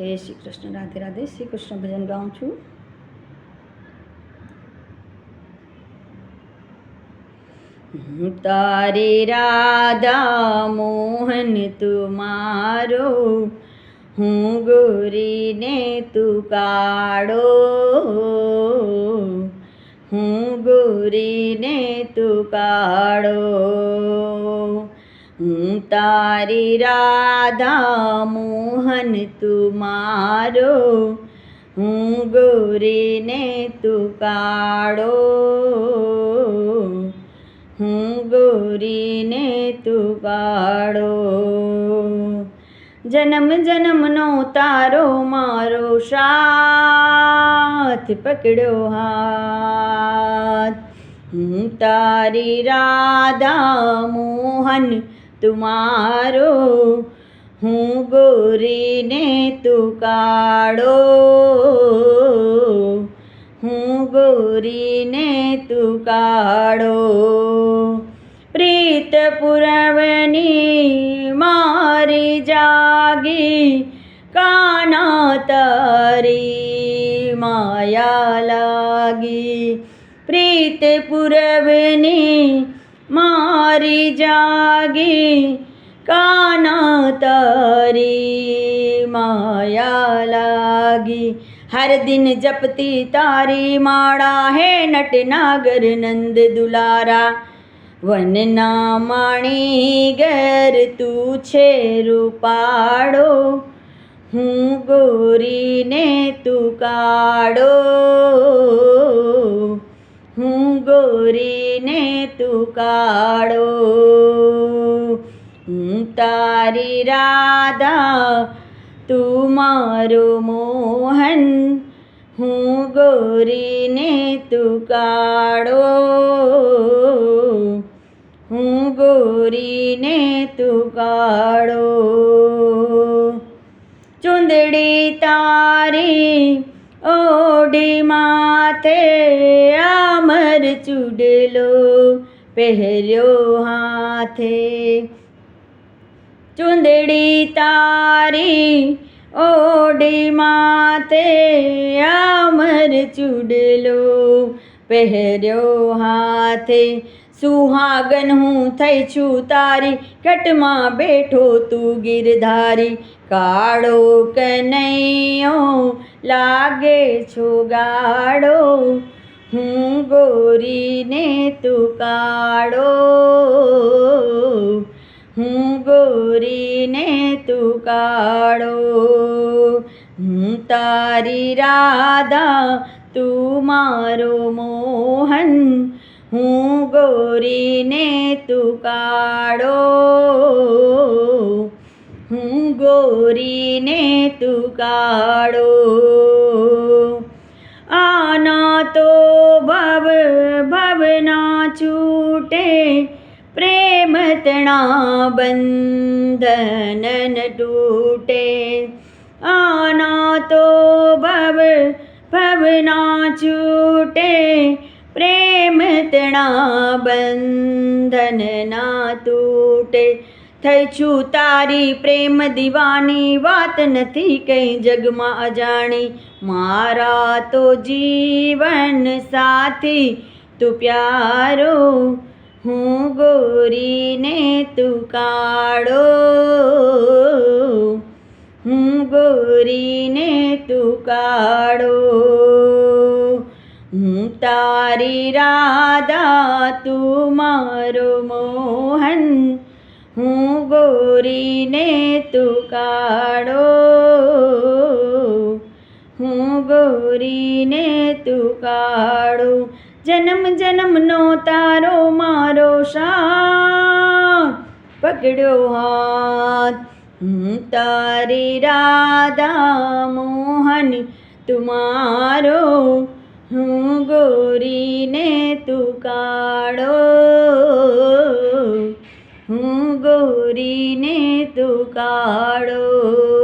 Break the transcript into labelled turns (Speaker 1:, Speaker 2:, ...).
Speaker 1: જય શ્રી કૃષ્ણ, રાધે રાધે. શ્રી કૃષ્ણ ભજન ગાઉં છું. હું તારી રાધા મોહન તુમારો હું ગોરીને તું કાળો. હું ગોરીને તું કાળો. તારી રાધા મોહન તુમારો હું ગોરીને તું કાળો. હું ગોરીને તું કાળો. જન્મ જન્મનો તારો મારો સાથ પકડ્યો હાથ. હું તારી રાધા મોહન તુમારો, હું ગોરીને તું કાળો હું ગોરીને તું કાળો પ્રીત પુરવની મારી જાગી, કાના તારી માયા લાગી. પ્રીત પુરવની મારી જાગી, કાના તારી માયા લાગી. હર દિન જપતી તારી માળા હે નટનાગર નંદ દુલારા. વનના માણી ઘર તું છે રૂપાડો હું ગોરીને તું કાળો. ગોરીને તું કાળો હું તારી રાધા, તું મારો મોહન, હું ગોરીને તું કાળો હું ગોરીને તું કાળો ચુંદડી તારી ઓડી માથે અમર ચૂડલો. પહેર્યો હાથે. ચુંદડી તારી ઓડી માથે અમર ચૂડલો પહેર્યો હાથે. સુહાગન હું થઈ છું તારી કટમાં બેઠો તું ગિરધારી. કાળો કનૈયો લાગે છો હું ગોરીને તું કાળો હું ગોરીને તું કાળો હું તારી રાધા, તું મારો મોહન. હું ગોરીને તું કાળો હું ગોરીને તું કાળો છૂટે પ્રેમ તણા બંધન તૂટે. આના તો ભવ, ભવના છૂટે પ્રેમ તણા બંધન ના તૂટે. થઈ છું તારી પ્રેમ દીવાની વાત નથી કઈ જગમાં અજાણી. મારા તો જીવન સાથી તું પ્યારો, હું ગોરીને તું કાળો. હું ગોરીને તું કાળો. હું તારી રાધા, તું મારો મોહન. હું ગોરીને તું કાળો. હું ગોરીને તું કાળો. જન્મ જન્મનો તારો મારો સાથ પકડ્યો હાથ, હું તારી રાધા મોહન તુમારો હું ગોરીને તું કાળો. હું ગોરીને તું કાળો.